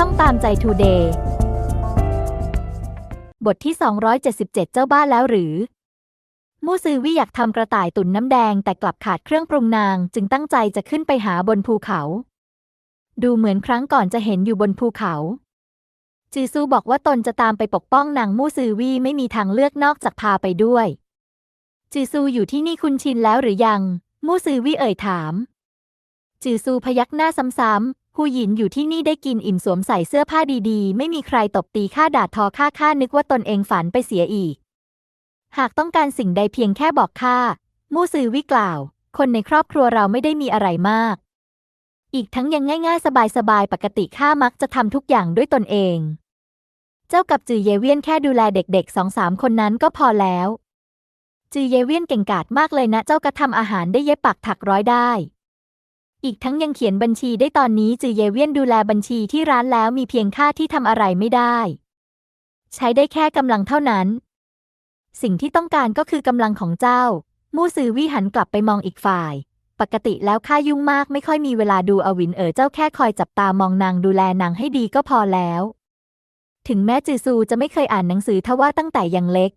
ช่องตามใจทูเดย์บทที่ 277 เจ้าบ้านแล้วหรือ มูซือวิอยากทำกระต่ายตุ๋นน้ำแดงแต่กลับขาดเครื่องปรุงนางจึงตั้งใจจะขึ้นไปหาบนภูเขา ดูเหมือนครั้งก่อนจะเห็นอยู่บนภูเขา จือซูบอกว่าตนจะตามไปปกป้องนางมูซือวีไม่มีทางเลือกนอกจากพาไปด้วย จือซูอยู่ที่นี่คุณชินแล้วหรือยัง มูซือวีเอ่ยถาม จือซูพยักหน้าซ้ำๆ หูหยินอยู่ที่นี่ได้กินอิ่มสวมใส่เสื้อผ้าดีๆ ไม่มีใครตบตีข้าด่าทอข้าข้านึกว่าตนเองฝันไปเสียอีก หากต้องการสิ่งใดเพียงแค่บอกข้ามู่ซือวิกล่าว คนในครอบครัวเราไม่ได้มีอะไรมาก อีกทั้งยังง่ายๆ สบายๆ ปกติข้ามักจะทำทุกอย่างด้วยตนเอง เจ้ากับจือเยเวียนแค่ดูแลเด็กๆสองสามคนนั้นก็พอแล้ว จือเยเวียนเก่งกาจมากเลยนะ เจ้ากระทำอาหารได้เย็บปักถักร้อยได้ อีกทั้งยังเขียนบัญชีได้ตอนนี้จือเยเวียนดูแลบัญชีที่ร้านแล้วมีเพียงค่าที่ทำอะไรไม่ได้ ใช้ได้แค่กำลังเท่านั้น สิ่งที่ต้องการก็คือกำลังของเจ้า มู่ซือวี่หันกลับไปมองอีกฝ่าย ปกติแล้วข้ายุ่งมากไม่ค่อยมีเวลาดูอวินเอ๋อเจ้าแค่คอยจับตามองนางดูแลนางให้ดีก็พอแล้ว ถึงแม้จือซูจะไม่เคยอ่านหนังสือทว่าตั้งแต่ยังเล็ก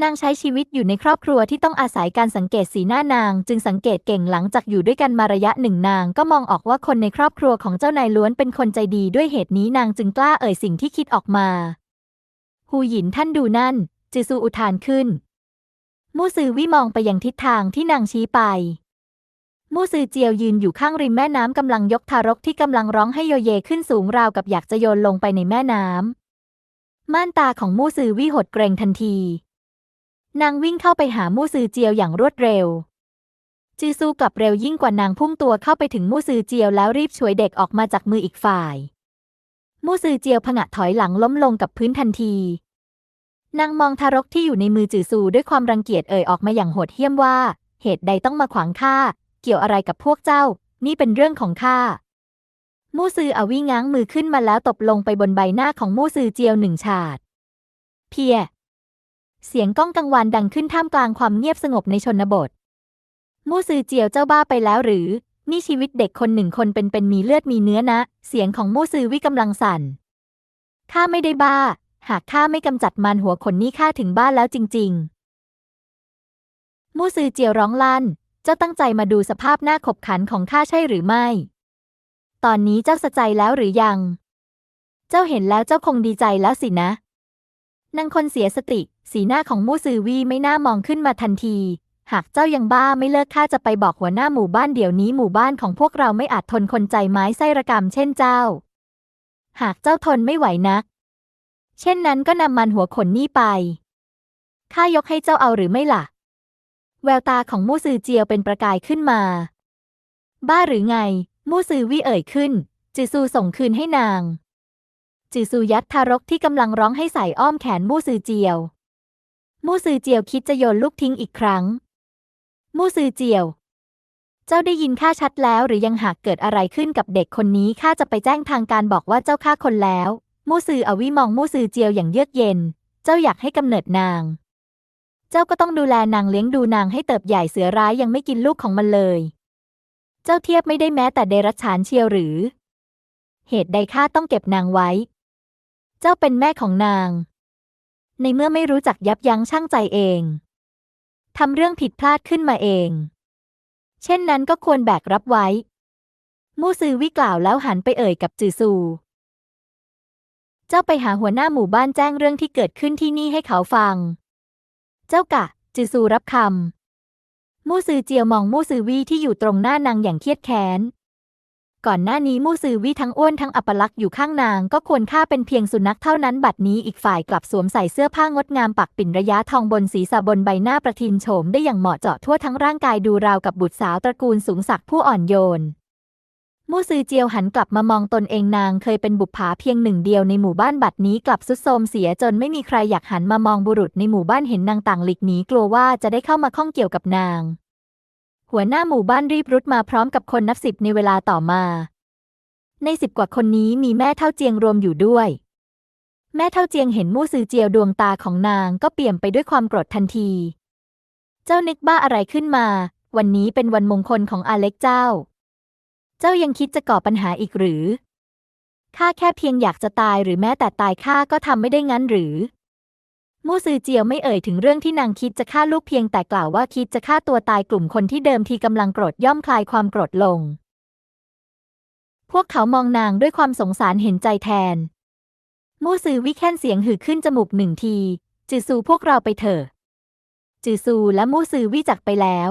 นางใช้ชีวิตอยู่ในครอบครัวที่ต้องอาศัยการสังเกตสีหน้านาง จึงสังเกตเก่งหลังจากอยู่ด้วยกันมาระยะหนึ่งนาง ก็มองออกว่าคนในครอบครัวของเจ้านายล้วนเป็นคนใจดีด้วยเหตุนี้นางจึงกล้าเอ่ยสิ่งที่คิดออกมาฮูหยินท่านดูนั่น จือซูอุทานขึ้น มู่ซือวี่มองไปยังทิศทางที่นางชี้ไป มู่ซือเจียวยืนอยู่ข้างริมแม่น้ำกำลังยกทารกที่กำลังร้องให้โยเยขึ้นสูงราวกับอยากจะโยนลงไปในแม่น้ำม่านตาของมู่ซือวี่หดเกรงทันที นางวิ่งเข้าไปหามู่ซือเจียวอย่างรวดเร็ว จือซูกลับเร็วยิ่งกว่านางพุ่งตัวเข้าไปถึงมู่ซือเจียวแล้วรีบช่วยเด็กออกมาจากมืออีกฝ่าย มู่ซือเจียวผงะถอยหลังล้มลงกับพื้นทันที นางมองทารกที่อยู่ในมือจือซูด้วยความรังเกียจเอ่ยออกมาอย่างโหดเหี้ยมว่า เหตุใดต้องมาขวางข้าเกี่ยวอะไรกับพวกเจ้า นี่เป็นเรื่องของข้ามู่ซืออวิง้างมือขึ้นมาแล้วตบลงไปบนใบหน้าของมู่ซือเจียวหนึ่งฉาด เพีย เสียงก้องกังวานดังขึ้นท่ามกลางความเงียบสงบในชนบท มู่ซือเจียวเจ้าบ้าไปแล้วหรือ นี่ชีวิตเด็กคนหนึ่งคนเป็นเป็นมีเลือดมีเนื้อนะ เสียงของมู่ซือวิกำลังสั่น ข้าไม่ได้บ้า หากข้าไม่กำจัดมันหัวขนนี้ข้าถึงบ้านแล้วจริง ๆ มู่ซือเจียวร้องลั่น เจ้าตั้งใจมาดูสภาพหน้าขบขันของข้าใช่หรือไม่ ตอนนี้เจ้าสะใจแล้วหรือยัง เจ้าเห็นแล้วเจ้าคงดีใจแล้วสินะนางคนเสียสติ สีหน้าของมู่ซือวีไม่น่ามองขึ้นมาทันที หากเจ้ายังบ้าไม่เลิกข้าจะไปบอกหัวหน้าหมู่บ้านเดี๋ยวนี้หมู่บ้านของพวกเราไม่อาจทนคนใจไม้ไส้ระกำเช่นเจ้า หากเจ้าทนไม่ไหวนัก เช่นนั้นก็นำมันหัวขนนี่ไปข้ายกให้เจ้าเอาหรือไม่ล่ะ แววตาของมู่ซือเจียวเป็นประกายขึ้นมา บ้าหรือไง มู่ซือวี่เอ่ยขึ้น จือซูส่งคืนให้นางจือซูยัดทารกที่กำลังร้องให้ใส่อ้อมแขนมู่ซือเจียว มู่ซือเจียวคิดจะโยนลูกทิ้งอีกครั้ง มู่ซือเจียว เจ้าได้ยินข้าชัดแล้วหรือยังหากเกิดอะไรขึ้นกับเด็กคนนี้ข้าจะไปแจ้งทางการบอกว่าเจ้าฆ่าคนแล้ว มู่ซืออวิมองมู่ซือเจียวอย่างเยือกเย็น เจ้าอยากให้กำเนิดนาง เจ้าก็ต้องดูแลนางเลี้ยงดูนางให้เติบใหญ่เสือร้ายยังไม่กินลูกของมันเลย เจ้าเทียบไม่ได้แม้แต่เดรัจฉานเชียวหรือ เหตุใดข้าต้องเก็บนางไว้ เจ้าเป็นแม่ของนาง ในเมื่อไม่รู้จักยับยั้งชั่งใจเองทำเรื่องผิดพลาดขึ้นมาเอง เช่นนั้นก็ควรแบกรับไว้ มู่ซือวิกล่าวแล้วหันไปเอ่ยกับจือซู เจ้าไปหาหัวหน้าหมู่บ้านแจ้งเรื่องที่เกิดขึ้นที่นี่ให้เขาฟัง เจ้ากะ จือซูรับคำมู่ซือเจียวมองมู่ซือวี่ที่อยู่ตรงหน้านางอย่างเครียดแค้น ก่อนหน้านี้มู่ซือวี่ทั้งอ้วนทั้งอัปลักษณ์อยู่ข้างนาง ก็ควรค่าเป็นเพียงสุนัขเท่านั้น บัดนี้อีกฝ่ายกลับสวมใส่เสื้อผ้างดงามปักปิ่นระยะทองบนศีรษะบนใบหน้าประทินโฉมได้อย่างเหมาะเจาะทั่วทั้งร่างกายดูราวกับบุตรสาวตระกูลสูงศักดิ์ผู้อ่อนโยนมู่ซือเจียวหันกลับมามองตนเองนางเคยเป็นบุปผาเพียงหนึ่งเดียวในหมู่บ้านบัดนี้กลับสุดโทมเสียจนไม่มีใครอยากหันมามองบุรุษในหมู่บ้านเห็นนางต่างหลีกหนีกลัวว่าจะได้เข้ามาข้องเกี่ยวกับนาง หัวหน้าหมู่บ้านรีบรุดมาพร้อมกับคนนับสิบในเวลาต่อมา ในสิบกว่าคนนี้มีแม่เท่าเจียงรวมอยู่ด้วย แม่เท่าเจียงเห็นมู่ซือเจียวดวงตาของนางก็เปี่ยมไปด้วยความโกรธทันที เจ้านึกบ้าอะไรขึ้นมา วันนี้เป็นวันมงคลของอาเล็กเจ้า เจ้ายังคิดจะก่อปัญหาอีกหรือข้าแค่เพียงอยากจะตายหรือแม้แต่ตายข้าก็ทำไม่ได้งั้นหรือ มู่ซือเจียวไม่เอ่ยถึงเรื่องที่นางคิดจะฆ่าลูกเพียงแต่กล่าวว่าคิดจะฆ่าตัวตายกลุ่มคนที่เดิมทีกำลังโกรธย่อมคลายความโกรธลง พวกเขามองนางด้วยความสงสารเห็นใจแทน มู่ซือวิแค้นเสียงหือขึ้นจมูกหนึ่งที จือซูพวกเราไปเถอะ จือซูและมู่ซือวิจักไปแล้ว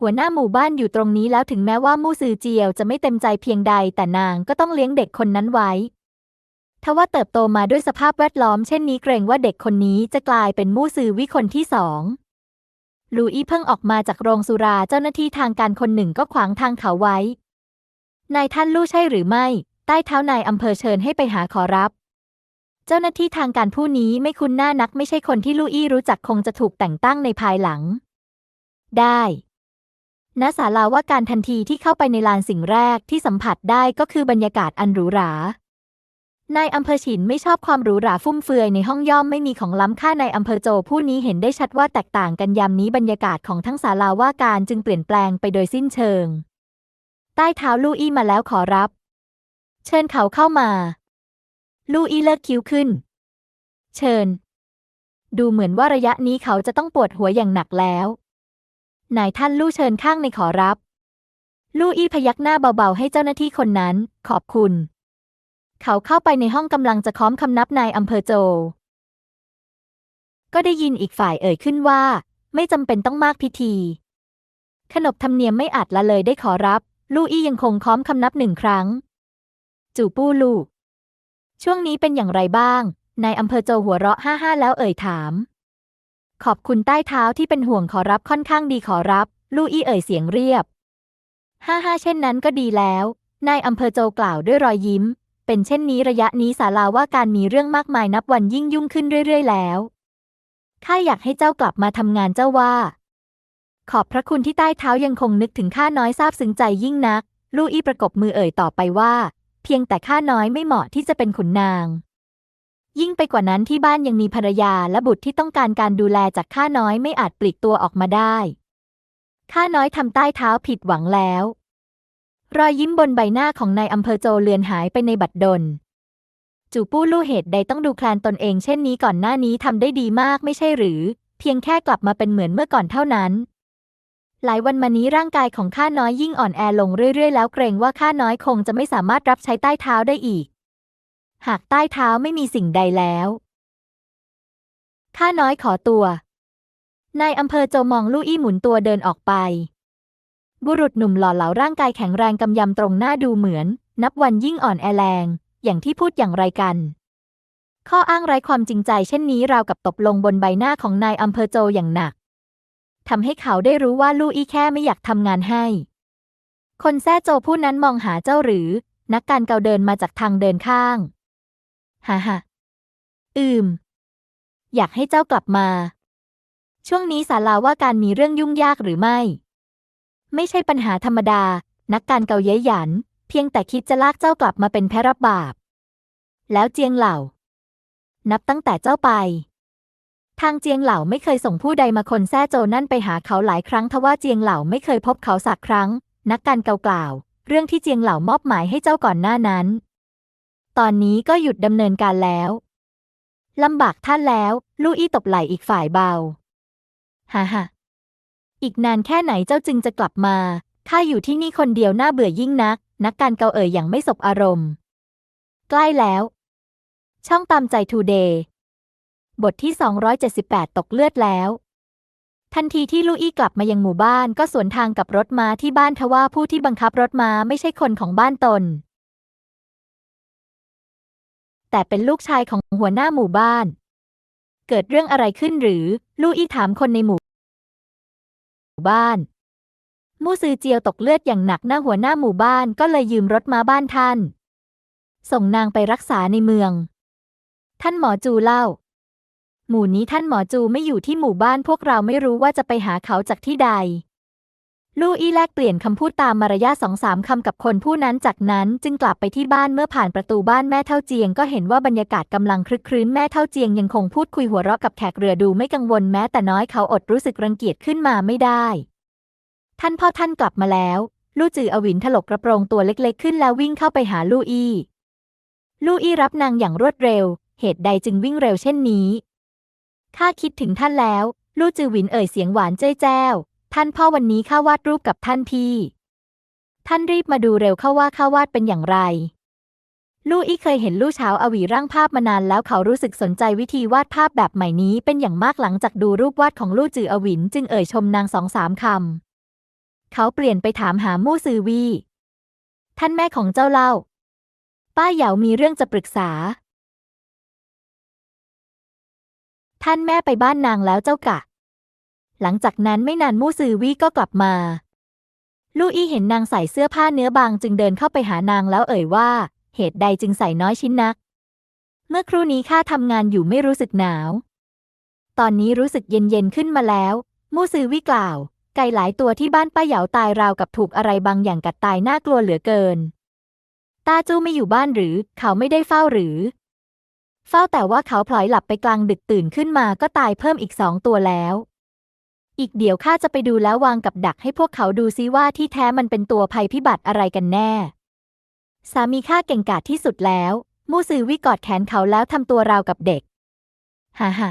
หัวหน้าหมู่บ้านอยู่ตรงนี้แล้วถึงแม้ว่ามู่ซือเจียวจะไม่เต็มใจเพียงใดแต่นางก็ต้องเลี้ยงเด็กคนนั้นไว้ ทว่าเติบโตมาด้วยสภาพแวดล้อมเช่นนี้เกรงว่าเด็กคนนี้จะกลายเป็นมู่ซือวิคนที่สองลูอี้เพิ่งออกมาจากโรงสุราเจ้าหน้าที่ทางการคนหนึ่งก็ขวางทางเขาไว้ นายท่านลู่ใช่หรือไม่ ใต้เท้านายอำเภอเชิญให้ไปหาขอรับ เจ้าหน้าที่ทางการผู้นี้ไม่คุ้นหน้านักไม่ใช่คนที่ลู่อี้รู้จักคงจะถูกแต่งตั้งในภายหลัง ได้ณศาลาว่าการทันทีที่เข้าไปในลานสิ่งแรกที่สัมผัสได้ก็คือบรรยากาศอันหรูหรา นายอำเภอฉินไม่ชอบความหรูหราฟุ่มเฟือยในห้องย่อมไม่มีของล้ำค่าในอำเภอโจผู้นี้เห็นได้ชัดว่าแตกต่างกันยามนี้บรรยากาศของทั้งศาลาว่าการจึงเปลี่ยนแปลงไปโดยสิ้นเชิง ใต้เท้าลู่อี้มาแล้วขอรับ เชิญเขาเข้ามา ลู่อี้เลิกคิ้วขึ้น เชิญ ดูเหมือนว่าระยะนี้เขาจะต้องปวดหัวอย่างหนักแล้วนายท่านลู่เชิญข้างในขอรับ ลู่อี้พยักหน้าเบาๆให้เจ้าหน้าที่คนนั้น ขอบคุณ เขาเข้าไปในห้องกำลังจะค้อมคำนับนายอำเภอโจ ก็ได้ยินอีกฝ่ายเอ่ยขึ้นว่า ไม่จำเป็นต้องมากพิธี ขนบธรรมเนียมไม่อาจละเลยได้ขอรับ ลู่อี้ยังคงค้อมคำนับหนึ่งครั้ง จู่ปู้ลูก ช่วงนี้เป็นอย่างไรบ้าง นายอำเภอโจหัวเราะห้าห้าแล้วเอ่ยถาม ขอบคุณใต้เท้าที่เป็นห่วงขอรับค่อนข้างดีขอรับ ลู่อี้เอ่ยเสียงเรียบ ห้าห้าเช่นนั้นก็ดีแล้ว นายอำเภอโจกล่าวด้วยรอยยิ้ม เป็นเช่นนี้ระยะนี้ศาลาว่าการมีเรื่องมากมายนับวันยิ่งยุ่งขึ้นเรื่อยๆ แล้ว ข้าอยากให้เจ้ากลับมาทำงานเจ้าว่า ขอบพระคุณที่ใต้เท้ายังคงนึกถึงข้าน้อยซาบซึ้งใจยิ่งนัก ลู่อี้ประกบมือเอ่ยต่อไปว่า เพียงแต่ข้าน้อยไม่เหมาะที่จะเป็นขุนนาง ยิ่งไปกว่านั้นที่บ้านยังมีภรรยาและบุตรที่ต้องการการดูแลจากข้าน้อยไม่อาจปลีกตัวออกมาได้ ข้าน้อยทำใต้เท้าผิดหวังแล้ว รอยยิ้มบนใบหน้าของนายอำเภอโจเลือนหายไปในบัดดล จู่ปู้ลู่เหตุใดต้องดูแคลนตนเองเช่นนี้ก่อนหน้านี้ทำได้ดีมากไม่ใช่หรือ เพียงแค่กลับมาเป็นเหมือนเมื่อก่อนเท่านั้น หลายวันมานี้ร่างกายของข้าน้อยยิ่งอ่อนแอลงเรื่อยๆ แล้วเกรงว่าข้าน้อยคงจะไม่สามารถรับใช้ใต้เท้าได้อีก หากใต้เท้าไม่มีสิ่งใดแล้วข้าน้อยขอตัว นายอำเภอโจมองลู่อี้หมุนตัวเดินออกไป บุรุษหนุ่มหล่อเหลาร่างกายแข็งแรงกำยำตรงหน้าดูเหมือน นับวันยิ่งอ่อนแอแรง อย่างที่พูดอย่างไรกัน ข้ออ้างไร้ความจริงใจเช่นนี้ราวกับตบลงบนใบหน้าของนายอำเภอโจอย่างหนักทำให้เขาได้รู้ว่าลู่อี้แค่ไม่อยากทำงานให้ คนแซ่โจผู้นั้นมองหาเจ้าหรือ นักการเกาเดินมาจากทางเดินข้างฮ่าฮ่าอืม อยากให้เจ้ากลับมา ช่วงนี้ศาลาว่าการมีเรื่องยุ่งยากหรือไม่ ไม่ใช่ปัญหาธรรมดา นักการเกาเย้ยหยัน เพียงแต่คิดจะลากเจ้ากลับมาเป็นแพรับบาป แล้วเจียงเหล่า นับตั้งแต่เจ้าไป ทางเจียงเหล่าไม่เคยส่งผู้ใดมาคนแซ่โจนั่นไปหาเขาหลายครั้งทว่าเจียงเหล่าไม่เคยพบเขาสักครั้ง นักการเกากล่าว เรื่องที่เจียงเหล่ามอบหมายให้เจ้าก่อนหน้านั้น ตอนนี้ก็หยุดดำเนินการแล้วลำบากท่านแล้ว ลู่อี้ตบไหล่อีกฝ่ายเบา ฮ่าฮ่า อีกนานแค่ไหนเจ้าจึงจะกลับมาข้าอยู่ที่นี่คนเดียวน่าเบื่อยิ่งนัก นักการเกาเอ่ยอย่างไม่สบอารมณ์ ใกล้แล้ว ช่องตามใจทูเดย์บทที่ 278 ตกเลือดแล้ว ทันทีที่ลูอี้กลับมายังหมู่บ้านก็สวนทางกับรถม้าที่บ้านทว่าผู้ที่บังคับรถม้าไม่ใช่คนของบ้านตน แต่เป็นลูกชายของหัวหน้าหมู่บ้าน เกิดเรื่องอะไรขึ้นหรือ ลูอี้ถามคนในหมู่ บ้านมู่ซือเจียวตกเลือดอย่างหนักหน้าหัวหน้าหมู่บ้านก็เลยยืมรถมาบ้านท่าน ส่งนางไปรักษาในเมือง ท่านหมอจูเล่า หมู่นี้ท่านหมอจูไม่อยู่ที่หมู่บ้านพวกเราไม่รู้ว่าจะไปหาเขาจากที่ใด ลู่อี้แลกเปลี่ยนคำพูดตามมารยาทสองสามคำกับคนผู้นั้นจากนั้นจึงกลับไปที่บ้านเมื่อผ่านประตูบ้านแม่เท่าเจียง ก็เห็นว่าบรรยากาศกำลังคลึกครื้นแม่เท่าเจียงยังคงพูดคุยหัวเราะกับแขกเรือดูไม่กังวลแม้แต่น้อยเขาอดรู้สึกรังเกียจขึ้นมาไม่ได้ ท่านพ่อท่านกลับมาแล้วลู่จืออวินถลกกระโปรงตัวเล็กๆ ขึ้นแล้ววิ่งเข้าไปหาลู่อี้ลู่อี้รับนางอย่างรวดเร็ว เหตุใดจึงวิ่งเร็วเช่นนี้ข้าคิดถึงท่านแล้วลู่จือหวินเอ่ยเสียงหวานเจ้ยแจ้ว ท่านพ่อวันนี้ข้าวาดรูปกับท่านพี่ ท่านรีบมาดูเร็วเข้าว่าข้าวาดเป็นอย่างไร ลู่อี้เคยเห็นลู่เช้าอวีร่างภาพมานานแล้วเขารู้สึกสนใจวิธีวาดภาพแบบใหม่นี้เป็นอย่างมากหลังจากดูรูปวาดของลู่จืออวินจึงเอ่ยชมนางสองสามคำ เขาเปลี่ยนไปถามหามู่ซือวี ท่านแม่ของเจ้าเล่า ป้าเหยามีเรื่องจะปรึกษา ท่านแม่ไปบ้านนางแล้วเจ้ากะ หลังจากนั้นไม่นานมู่ซือวี่ก็กลับมา ลู่อี้เห็นนางใส่เสื้อผ้าเนื้อบางจึงเดินเข้าไปหานางแล้วเอ่ยว่า เหตุใดจึงใส่น้อยชิ้นนัก เมื่อครู่นี้ข้าทำงานอยู่ไม่รู้สึกหนาว ตอนนี้รู้สึกเย็นๆขึ้นมาแล้ว มู่ซือวิกล่าว ไก่หลายตัวที่บ้านป้าเหยาตายราวกับถูกอะไรบางอย่างกัดตายน่ากลัวเหลือเกิน ตาจู้ไม่อยู่บ้านหรือ เขาไม่ได้เฝ้าหรือ เฝ้าแต่ว่าเขาพลอยหลับไปกลางดึกตื่นขึ้นมาก็ตายเพิ่มอีกสองตัวแล้ว อีกเดี๋ยวข้าจะไปดูแล้ววางกับดักให้พวกเขาดูซิว่าที่แท้มันเป็นตัวภัยพิบัติอะไรกันแน่ สามีข้าเก่งกาจที่สุดแล้ว มู่ซือวิกอดแขนเขาแล้วทำตัวราวกับเด็ก ฮ่าฮ่า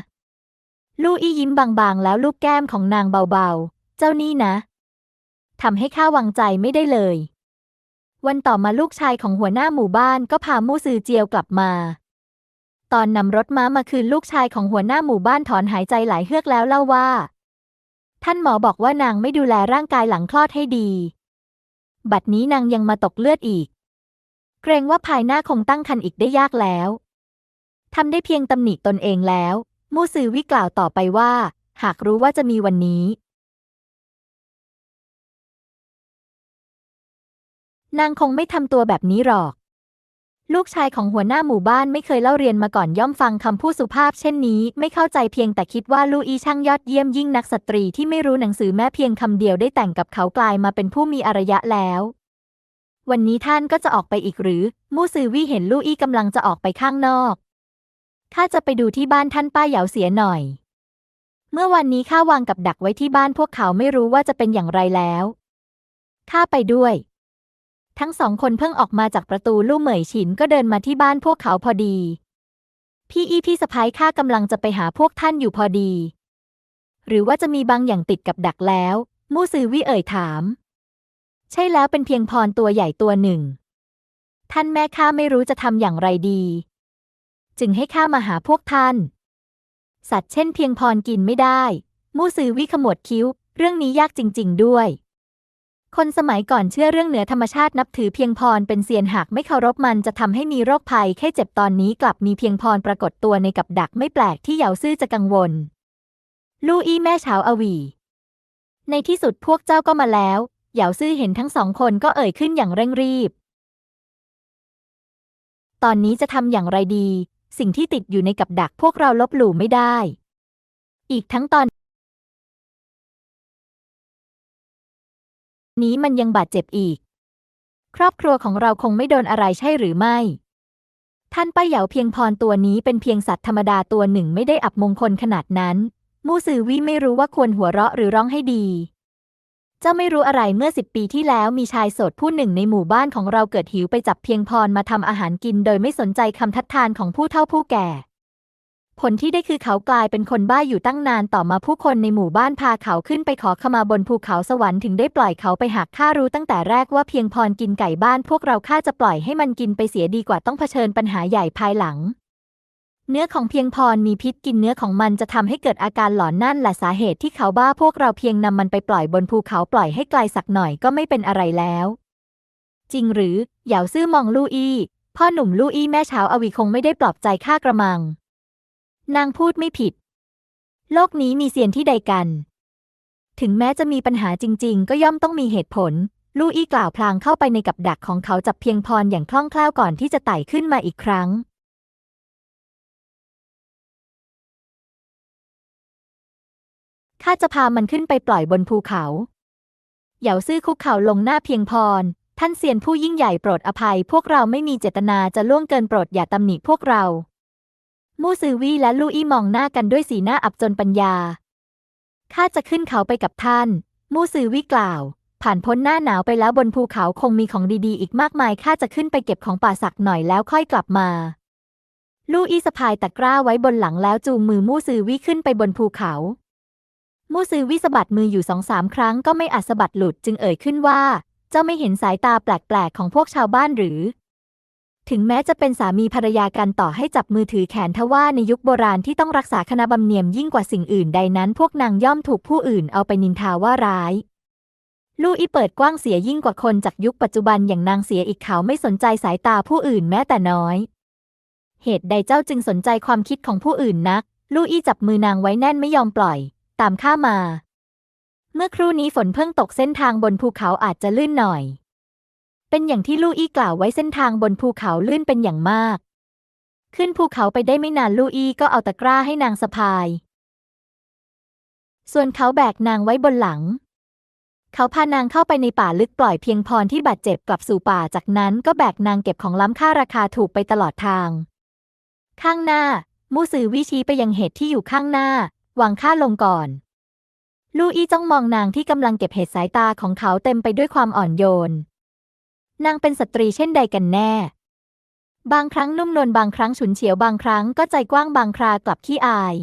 ลู่อี้ยิ้มบางๆ แล้วลูบแก้มของนางเบาๆ เจ้านี่นะทำให้ข้าวางใจไม่ได้เลย วันต่อมาลูกชายของหัวหน้าหมู่บ้านก็พามู่ซือเจียวกลับมาตอนนำรถม้ามาคืนลูกชายของหัวหน้าหมู่บ้านถอนหายใจหลายเฮือกแล้วเล่าว่า ท่านหมอบอกว่านางไม่ดูแลร่างกายหลังคลอดให้ดี บัดนี้นางยังมาตกเลือดอีก เกรงว่าภายหน้าคงตั้งครรภ์อีกได้ยากแล้วทำได้เพียงตำหนิตนเองแล้ว มู่ซือวิกล่าวต่อไปว่า หากรู้ว่าจะมีวันนี้ นางคงไม่ทำตัวแบบนี้หรอก ลูกชายของหัวหน้าหมู่บ้านไม่เคยเล่าเรียนมาก่อนย่อมฟังคำพูดสุภาพเช่นนี้ ไม่เข้าใจเพียงแต่คิดว่าลูอีช่างยอดเยี่ยมยิ่งนักสตรีที่ไม่รู้หนังสือแม้เพียงคำเดียวได้แต่งกับเขากลายมาเป็นผู้มีอารยะแล้ว วันนี้ท่านก็จะออกไปอีกหรือ มู่ซือวี่เห็นลูอี้กำลังจะออกไปข้างนอกข้าจะไปดูที่บ้านท่านป้าเหยาเสียหน่อย เมื่อวันนี้ข้าวางกับดักไว้ที่บ้านพวกเขาไม่รู้ว่าจะเป็นอย่างไรแล้วข้าไปด้วย ทั้งสองคนเพิ่งออกมาจากประตูลู่เหมยฉินก็เดินมาที่บ้านพวกเขาพอดี พี่อี้พี่สะพ้ายข้ากำลังจะไปหาพวกท่านอยู่พอดี หรือว่าจะมีบางอย่างติดกับดักแล้ว มู่ซือวี่เอ่ยถาม ใช่แล้วเป็นเพียงพรตัวใหญ่ตัวหนึ่ง ท่านแม่ข้าไม่รู้จะทำอย่างไรดี จึงให้ข้ามาหาพวกท่าน สัตว์เช่นเพียงพรกินไม่ได้ มู่ซือวิขมวดคิ้ว เรื่องนี้ยากจริง ๆ ด้วย คนสมัยก่อนเชื่อเรื่องเหนือธรรมชาตินับถือเพียงพรเป็นเซียนหากไม่เคารพมันจะทำให้มีโรคภัยแค่เจ็บตอนนี้กลับมีเพียงพรปรากฏตัวในกับดักไม่แปลกที่เหยาซื่อจะกังวล ลู่อี้แม่เฉาอวี ในที่สุดพวกเจ้าก็มาแล้ว เหยาซื่อเห็นทั้งสองคนก็เอ่ยขึ้นอย่างเร่งรีบ ตอนนี้จะทำอย่างไรดี สิ่งที่ติดอยู่ในกับดักพวกเราลบหลู่ไม่ได้ อีกทั้งตอน นี้มันยังบาดเจ็บอีก ครอบครัวของเราคงไม่โดนอะไรใช่หรือไม่ ท่านป้าเหยาเพียงพรตัวนี้เป็นเพียงสัตว์ธรรมดาตัวหนึ่งไม่ได้อับมงคลขนาดนั้น มู่ซือวิไม่รู้ว่าควรหัวเราะหรือร้องให้ดี เจ้าไม่รู้อะไรเมื่อสิบปีที่แล้วมีชายโสดผู้หนึ่งในหมู่บ้านของเราเกิดหิวไปจับเพียงพรมาทำอาหารกิน โดยไม่สนใจคำทัดทานของผู้เฒ่าผู้แก่ ผลที่ได้คือเขากลายเป็นคนบ้าอยู่ตั้งนานต่อมาผู้คนในหมู่บ้านพาเขาขึ้นไปขอขมาบนภูเขาสวรรค์ถึงได้ปล่อยเขาไปหากข้ารู้ตั้งแต่แรกว่าเพียงพรกินไก่บ้านพวกเราข้าจะปล่อยให้มันกินไปเสียดีกว่าต้องเผชิญปัญหาใหญ่ภายหลัง เนื้อของเพียงพรมีพิษกินเนื้อของมันจะทำให้เกิดอาการหลอนนั่นแหละสาเหตุที่เขาบ้าพวกเราเพียงนำมันไปปล่อยบนภูเขาปล่อยให้ไกลสักหน่อยก็ไม่เป็นอะไรแล้ว จริงหรือเหยาซื่อมองลู่อี้พ่อหนุ่มลู่อี้แม่เช้าอวีคงไม่ได้ปลอบใจข้ากระมัง นางพูดไม่ผิด โลกนี้มีเซียนที่ใดกัน ถึงแม้จะมีปัญหาจริง ๆ ก็ย่อมต้องมีเหตุผล ลู่อี้กล่าวพลางเข้าไปในกับดักของเขาจับเพียงพรอย่างคล่องแคล่วก่อนที่จะไต่ขึ้นมาอีกครั้ง ข้าจะพามันขึ้นไปปล่อยบนภูเขา เหยาซื่อคุกเข่าลงหน้าเพียงพร ท่านเซียนผู้ยิ่งใหญ่โปรดอภัย พวกเราไม่มีเจตนาจะล่วงเกินโปรดอย่าตำหนิพวกเรา มู่ซือวี่และลู่อี้มองหน้ากันด้วยสีหน้าอับจนปัญญา ข้าจะขึ้นเขาไปกับท่าน มู่ซือวี่กล่าว ผ่านพ้นหน้าหนาวไปแล้วบนภูเขาคงมีของดีๆ อีกมากมาย ข้าจะขึ้นไปเก็บของป่าสักหน่อยแล้วค่อยกลับมา ลู่อี้สะพายตะกร้าไว้บนหลังแล้วจูงมือมู่ซือวี่ขึ้นไปบนภูเขา มู่ซือวี่สะบัดมืออยู่สองสามครั้งก็ไม่อาจสะบัดหลุดจึงเอ่ยขึ้นว่า เจ้าไม่เห็นสายตาแปลกๆของพวกชาวบ้านหรือ ถึงแม้จะเป็นสามีภรรยากันต่อให้จับมือถือแขนทว่าในยุคโบราณที่ต้องรักษาคณะบำเนียมยิ่งกว่าสิ่งอื่นใดนั้น พวกนางย่อมถูกผู้อื่นเอาไปนินทาว่าร้าย ลู่อีเปิดกว้างเสียยิ่งกว่าคนจากยุคปัจจุบันอย่างนางเสียอีกเขาไม่สนใจสายตาผู้อื่นแม้แต่น้อย เหตุใดเจ้าจึงสนใจความคิดของผู้อื่นนัก ลู่อี้จับมือนางไว้แน่นไม่ยอมปล่อย ตามข้ามา เมื่อครู่นี้ฝนเพิ่งตกเส้นทางบนภูเขาอาจจะลื่นหน่อย เป็นอย่างที่ลู่อี้กล่าวไว้เส้นทางบนภูเขาลื่นเป็นอย่างมาก ขึ้นภูเขาไปได้ไม่นานลู่อี้ก็เอาตะกร้าให้นางสะพาย ส่วนเขาแบกนางไว้บนหลัง เขาพานางเข้าไปในป่าลึกปล่อยเพียงพรที่บาดเจ็บกลับสู่ป่าจากนั้นก็แบกนางเก็บของล้ำค่าราคาถูกไปตลอดทาง ข้างหน้า มูซือวิชี้ไปยังเหตุที่อยู่ข้างหน้าวางค่าลงก่อนลู่อี้จ้องมองนางที่กำลังเก็บเห็ดสายตาของเขาเต็มไปด้วยความอ่อนโยน นางเป็นสตรีเช่นใดกันแน่ บางครั้งนุ่มนวลบางครั้งฉุนเฉียวบางครั้งก็ใจกว้างบางครากลับขี้อาย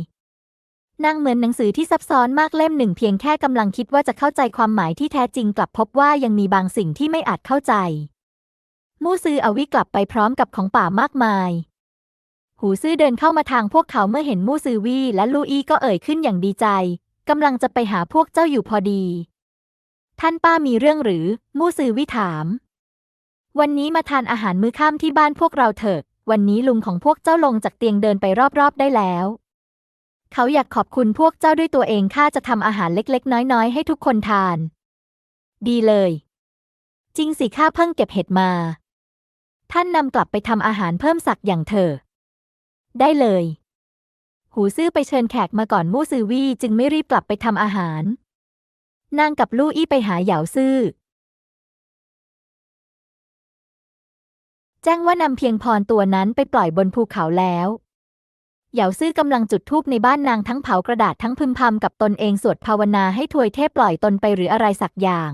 นางเหมือนหนังสือที่ซับซ้อนมากเล่มหนึ่งเพียงแค่กำลังคิดว่าจะเข้าใจความหมายที่แท้จริงกลับพบว่ายังมีบางสิ่งที่ไม่อาจเข้าใจ มู่ซืออวิกลับไปพร้อมกับของป่ามากมายหูซื่อเดินเข้ามาทางพวกเขาเมื่อเห็นมู่ซือวี่และลู่อี้ก็เอ่ยขึ้นอย่างดีใจ กำลังจะไปหาพวกเจ้าอยู่พอดี ท่านป้ามีเรื่องหรือ มู่ซือวี่ถาม วันนี้มาทานอาหารมื้อค่ำที่บ้านพวกเราเถอะ วันนี้ลุงของพวกเจ้าลงจากเตียงเดินไปรอบๆได้แล้ว เขาอยากขอบคุณพวกเจ้าด้วยตัวเองข้าจะทำอาหารเล็กๆ น้อยๆ ให้ทุกคนทาน ดีเลย จริงสิข้าเพิ่งเก็บเห็ดมา ท่านนำกลับไปทำอาหารเพิ่มสักอย่างเถอะ ได้เลย หูซื่อไปเชิญแขกมาก่อนมู่ซือวี่จึงไม่รีบกลับไปทำอาหารนางกับลู่อี้ไปหาเหยาซื่อ แจ้งว่านำเพียงพรตัวนั้นไปปล่อยบนภูเขาแล้วเหยาซื่อกำลังจุดธูปในบ้านนางทั้งเผากระดาษทั้งพึมพำกับตนเองสวดภาวนาให้ทวยเทพปล่อยตนไปหรืออะไรสักอย่าง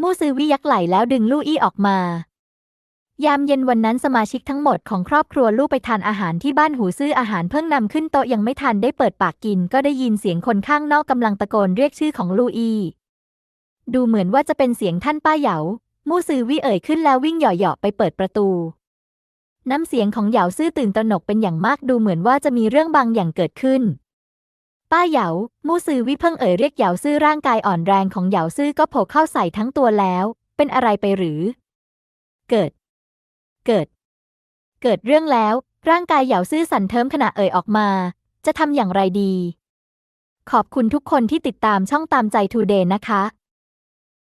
มู่ซือวิยักไหลแล้วดึงลู่อี้ออกมา ยามเย็นวันนั้นสมาชิกทั้งหมดของครอบครัวลู่ไปทานอาหารที่บ้านหูซื่ออาหารเพิ่งนำขึ้นโต๊ะยังไม่ทันได้เปิดปากกิน ก็ได้ยินเสียงคนข้างนอกกำลังตะโกนเรียกชื่อของลู่อี้ดูเหมือนว่าจะเป็นเสียงท่านป้าเหยา มู่ซือวี่เอ่ยขึ้นแล้ววิ่งหยาะๆไปเปิดประตู น้ำเสียงของเหยาซื่อตื่นตระหนกเป็นอย่างมากดูเหมือนว่าจะมีเรื่องบางอย่างเกิดขึ้น ป้าเหยามู่ซือวิเพิ่งเอ่ยเรียกเหยาซื่อร่างกายอ่อนแรงของเหยาซื่อก็โผล่เข้าใส่ทั้งตัวแล้ว เป็นอะไรไปหรือ เกิด เกิด เกิดเรื่องแล้ว ร่างกายเหยาซื่อสั่นเทิมขณะเอ่ยออกมา จะทำอย่างไรดี ขอบคุณทุกคนที่ติดตามช่องตามใจทูเดย์นะคะ